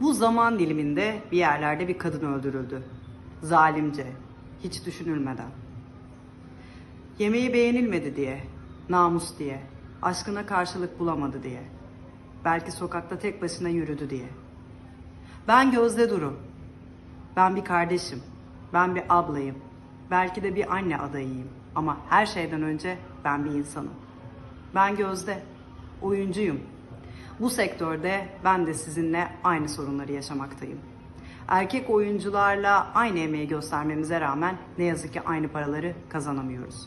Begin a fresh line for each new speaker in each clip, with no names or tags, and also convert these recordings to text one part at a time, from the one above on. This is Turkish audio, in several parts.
Bu zaman diliminde bir yerlerde bir kadın öldürüldü. Zalimce, hiç düşünülmeden. Yemeği beğenilmedi diye, namus diye, aşkına karşılık bulamadı diye. Belki sokakta tek başına yürüdü diye. Ben Gözde Duru. Ben bir kardeşim. Ben bir ablayım. Belki de bir anne adayıyım. Ama her şeyden önce ben bir insanım. Ben Gözde. Oyuncuyum. Bu sektörde ben de sizinle aynı sorunları yaşamaktayım. Erkek oyuncularla aynı emeği göstermemize rağmen ne yazık ki aynı paraları kazanamıyoruz.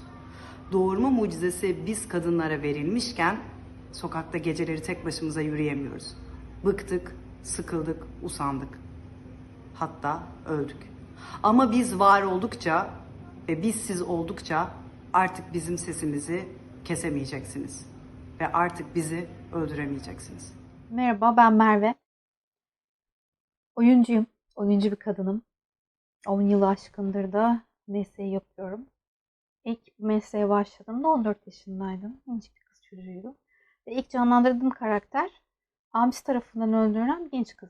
Doğurma mucizesi biz kadınlara verilmişken sokakta geceleri tek başımıza yürüyemiyoruz. Bıktık, sıkıldık, usandık. Hatta öldük. Ama biz var oldukça ve biz siz oldukça artık bizim sesimizi kesemeyeceksiniz. Ve artık bizi öldüremeyeceksiniz.
Merhaba ben Merve. Oyuncuyum. Oyuncu bir kadınım. 10 yılı aşkındır da mesleği yapıyorum. İlk mesleğe başladığımda 14 yaşındaydım. Minicik bir kız çocuğuydum. Ve ilk canlandırdığım karakter abisi tarafından öldürülen genç kız.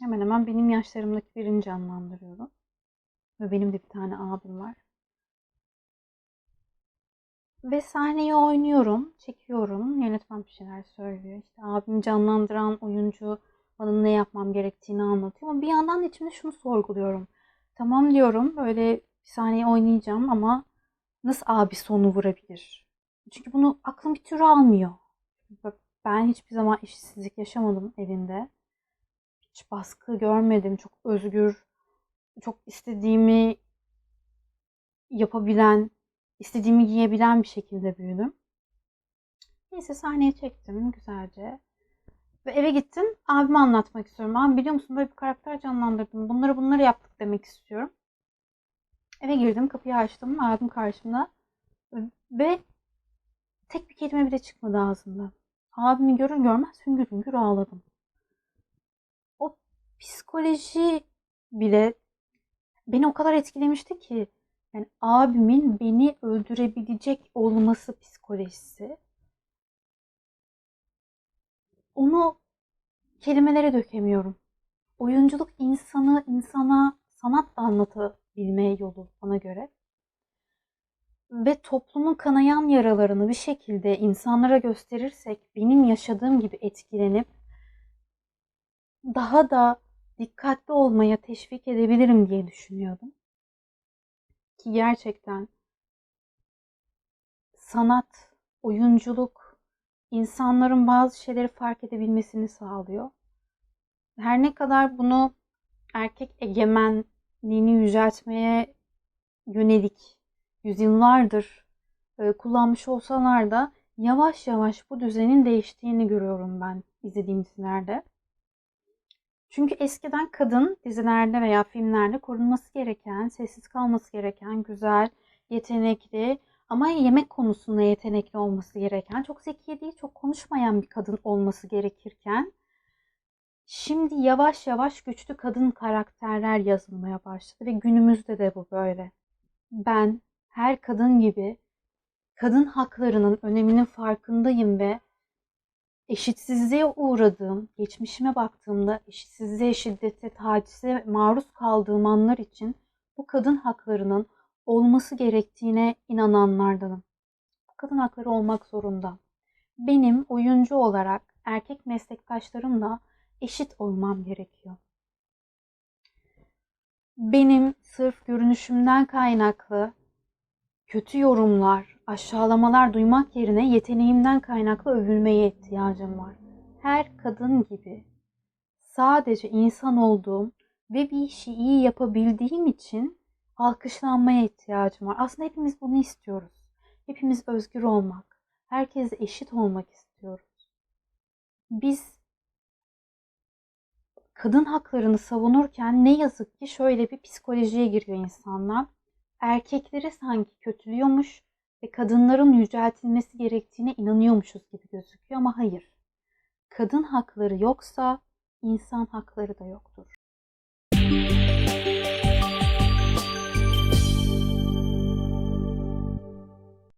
Hemen hemen benim yaşlarımdaki birini canlandırıyorum. Ve benim de bir tane abim var. Ve sahneyi oynuyorum, çekiyorum. Yönetmen bir şeyler söylüyor. İşte abimi canlandıran oyuncu bana ne yapmam gerektiğini anlatıyor. Ama bir yandan da içimde şunu sorguluyorum. Tamam diyorum böyle bir sahneyi oynayacağım ama nasıl abi sonu vurabilir? Çünkü bunu aklım bir türlü almıyor. Ben hiçbir zaman işsizlik yaşamadım evimde. Hiç baskı görmedim. Çok özgür, çok istediğimi yapabilen, istediğimi giyebilen bir şekilde büyüdüm. Neyse sahneye çektim güzelce. Ve eve gittim. Abime anlatmak istiyorum. Abi biliyor musun böyle bir karakter canlandırdım. Bunları bunları yaptık demek istiyorum. Eve girdim. Kapıyı açtım. Abim karşımda. Ve tek bir kelime bile çıkmadı ağzımdan. Abimi görür görmez hüngür hüngür ağladım. O psikoloji bile beni o kadar etkilemişti ki yani abimin beni öldürebilecek olması psikolojisi. Onu kelimelere dökemiyorum. Oyunculuk insanı insana sanatla anlatabilme yolu bana göre. Ve toplumun kanayan yaralarını bir şekilde insanlara gösterirsek benim yaşadığım gibi etkilenip daha da dikkatli olmaya teşvik edebilirim diye düşünüyordum ki gerçekten sanat, oyunculuk insanların bazı şeyleri fark edebilmesini sağlıyor. Her ne kadar bunu erkek egemenliğini yüceltmeye yönelik yüzyıllardır e, kullanmış olsalar da yavaş yavaş bu düzenin değiştiğini görüyorum ben izlediğim dizilerde. Çünkü eskiden kadın dizilerde veya filmlerde korunması gereken, sessiz kalması gereken, güzel, yetenekli ama yemek konusunda yetenekli olması gereken, çok zeki değil, çok konuşmayan bir kadın olması gerekirken şimdi yavaş yavaş güçlü kadın karakterler yazılmaya başladı ve günümüzde de bu böyle. Ben her kadın gibi kadın haklarının öneminin farkındayım ve eşitsizliğe uğradığım, geçmişime baktığımda eşitsizliğe, şiddete, tacize maruz kaldığım anlar için bu kadın haklarının olması gerektiğine inananlardanım. Bu kadın hakları olmak zorunda. Benim oyuncu olarak erkek meslektaşlarımla eşit olmam gerekiyor. Benim sırf görünüşümden kaynaklı kötü yorumlar, aşağılamalar duymak yerine yeteneğimden kaynaklı övülmeye ihtiyacım var. Her kadın gibi sadece insan olduğum ve bir işi iyi yapabildiğim için alkışlanmaya ihtiyacım var. Aslında hepimiz bunu istiyoruz. Hepimiz özgür olmak, herkes eşit olmak istiyoruz. Biz kadın haklarını savunurken ne yazık ki şöyle bir psikolojiye giriyor insanlar erkekleri sanki kötülüyormuş ve kadınların yüceltilmesi gerektiğine inanıyormuşuz gibi gözüküyor ama hayır. Kadın hakları yoksa insan hakları da yoktur. Müzik